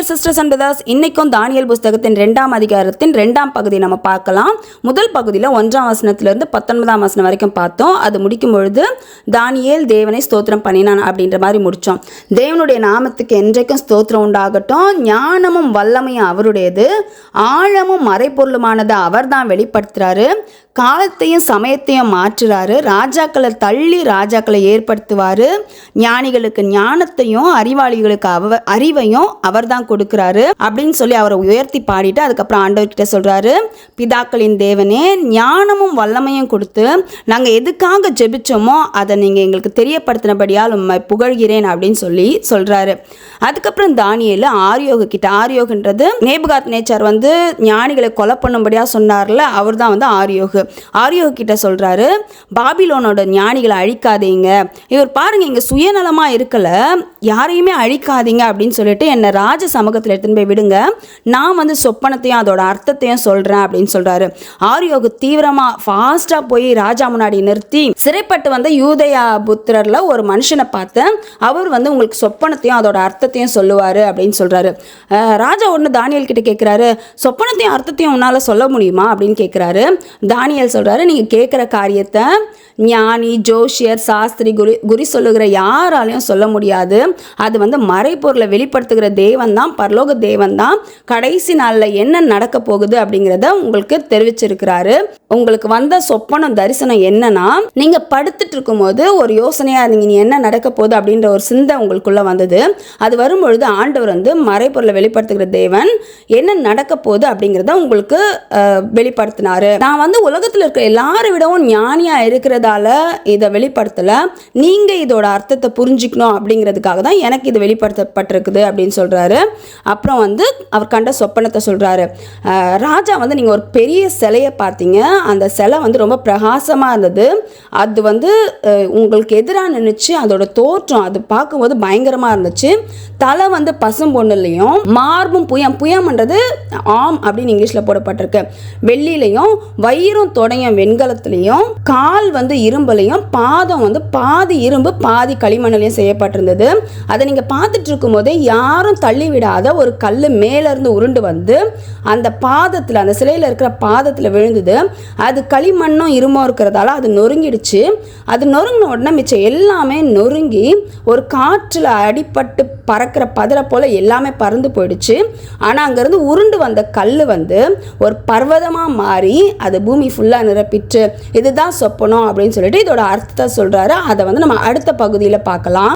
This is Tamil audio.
டியர் சிஸ்டர்ஸ் அண்ட் பிரதர்ஸ் இன்னைக்கும் தானியல் புஸ்தகத்தின் ரெண்டாம் அதிகாரத்தின் ரெண்டாம் பகுதி நம்ம பார்க்கலாம். முதல் பகுதியில் ஒன்றாம் வசனத்திலிருந்து பத்தொன்பதாம் வசனம் வரைக்கும் பார்த்தோம். அது முடிக்கும் பொழுது தானியேல் தேவனை ஸ்தோத்திரம் பண்ணினான் அப்படின்ற மாதிரி முடித்தோம் தேவனுடைய நாமத்துக்கு என்றைக்கும் ஸ்தோத்திரம் உண்டாகட்டும். ஞானமும் வல்லமையும் அவருடையது. ஆழமும் மறைப்பொருளுமானது அவர் தான் வெளிப்படுத்துகிறாரு காலத்தையும் சமயத்தையும் மாற்றுறாரு. ராஜாக்களை தள்ளி ராஜாக்களை ஏற்படுத்துவார். ஞானிகளுக்கு ஞானத்தையும் அறிவாளிகளுக்கு அவ அறிவையும் அவர் தான் கொடுக்குறாரு. அப்படின்னு சொல்லி அவரை உயர்த்தி பாடிட்டு அதுக்கப்புறம் ஆண்டவர்கிட்ட சொல்கிறாரு பிதாக்களின் தேவனே ஞானமும் வல்லமையும் கொடுத்து நாங்கள் எதுக்காக ஜெபிச்சோமோ அதை நீங்கள் எங்களுக்கு தெரியப்படுத்தினபடியால் உண்மை புகழ்கிறேன் அப்படின்னு சொல்லி சொல்கிறாரு அதுக்கப்புறம் தானியல் ஆரியோக கிட்ட ஆரியோகன்றது நேபுகாத் நேச்சர் வந்து ஞானிகளை கொலை பண்ணும்படியாக சொன்னார்ல அவர் தான் வந்து ஆரியோகு. ஆரியோ கிட்ட சொல்கிறாரு பாபிலோனோட ஞானிகளை அழிக்காதீங்க. இவர் பாருங்க இங்கே சுயநலமாக இருக்கல யாரையுமே அழிக்காதீங்க அப்படின்னு சொல்லிட்டு என்னை ராஜ சமூகத்தில் எடுத்துன்னு போய் விடுங்க. நான் வந்து சொப்பனத்தையும் அதோட அர்த்தத்தையும் சொல்கிறேன் அப்படின்னு சொல்கிறாரு ஆரியோகு தீவிரமாக ஃபாஸ்ட்டாக போய் ராஜா முன்னாடி நிறுத்தி சிறைப்பட்டு வந்த யூதயா புத்திரரில் ஒரு மனுஷனை பார்த்தேன். அவர் வந்து உங்களுக்கு சொப்பனத்தையும் அதோட அர்த்தத்தையும் சொல்லுவார் அப்படின்னு சொல்கிறாரு ராஜா ஒன்று தானியல் கிட்ட கேட்குறாரு சொப்பனத்தையும் அர்த்தத்தையும் உன்னால் சொல்ல முடியுமா அப்படின்னு கேட்குறாரு தானியல் சொல்கிறாரு நீங்கள் கேட்குற காரியத்தை ஞானி ஜோஷியர் சாஸ்திரி குரு குறி சொல்லுகிற யாராலையும் சொல்ல முடியாது. அது வந்து மறைப்பொருளை வெளிப்படுத்துகிற தேவன் தான் பரலோக தேவன் தான் கடைசி நாளில் என்ன நடக்க போகுது அப்படிங்கிறத உங்களுக்கு தெரிவிச்சிருக்கிறாரு. உங்களுக்கு வந்த சொப்பனம் தரிசனம் என்னன்னா நீங்கள் படுத்துட்டு இருக்கும்போது ஒரு யோசனையாக இருந்தீங்க நீ என்ன நடக்க போகுது அப்படின்ற ஒரு சிந்தை உங்களுக்குள்ள வந்தது. அது வரும்பொழுது ஆண்டவர் வந்து மறைப்பொருளை வெளிப்படுத்துகிற தேவன் என்ன நடக்க போகுது அப்படிங்கிறத உங்களுக்கு வெளிப்படுத்தினாரு. நான் வந்து உலக உலகத்தில் இருக்கிற எல்லாரை விடவும் ஞானியாக இருக்கிறதால இதை வெளிப்படுத்தலை. நீங்கள் இதோட அர்த்தத்தை புரிஞ்சுக்கணும் அப்படிங்கிறதுக்காக தான் எனக்கு இது வெளிப்படுத்தப்பட்டிருக்குது அப்படின்னு சொல்கிறாரு அப்புறம் வந்து அவர் கண்ட சொப்பனத்தை சொல்கிறாரு ராஜா வந்து நீங்கள் ஒரு பெரிய சிலையை பார்த்தீங்க. அந்த சிலை வந்து ரொம்ப பிரகாசமாக இருந்தது. அது வந்து உங்களுக்கு எதிராக நினச்சி அதோட தோற்றம் அது பார்க்கும்போது பயங்கரமாக இருந்துச்சு. தலை வந்து பசும் பொண்ணுலையும் மார்பும் புயம் புயம்ன்றது ஆம் அப்படின்னு இங்கிலீஷில் போடப்பட்டிருக்கு. வெள்ளிலையும் வயிறும் தொடையும் வெண்கலத்துலேயும் கால் வந்து இரும்புலையும் பாதம் வந்து பாதி இரும்பு பாதி களிமண்ணிலையும் செய்யப்பட்டிருந்தது. அதை நீங்கள் பார்த்துட்டு இருக்கும்போதே யாரும் தள்ளி விடாத ஒரு கல் மேலேருந்து உருண்டு வந்து அந்த பாதத்தில் அந்த சிலையில் இருக்கிற பாதத்தில் விழுந்தது. அது களிமண்ணும் இரும்பும் இருக்கிறதால அது நொறுங்கிடுச்சு. அது நொறுங்கின உடனே மிச்சம் எல்லாமே நொறுங்கி ஒரு காற்றில் அடிப்பட்டு பறக்கிற பதரை போல் எல்லாமே பறந்து போயிடுச்சு. ஆனால் அங்கேருந்து உருண்டு வந்த கல் வந்து ஒரு பர்வதமாக மாறி அது பூமி ஃபுல்லாக நிரப்பிட்டு இதுதான் சொப்பனம் அப்படின்னு சொல்லிட்டு இதோட அர்த்தத்தை சொல்கிறாரு அதை வந்து நம்ம அடுத்த பகுதியில் பார்க்கலாம்.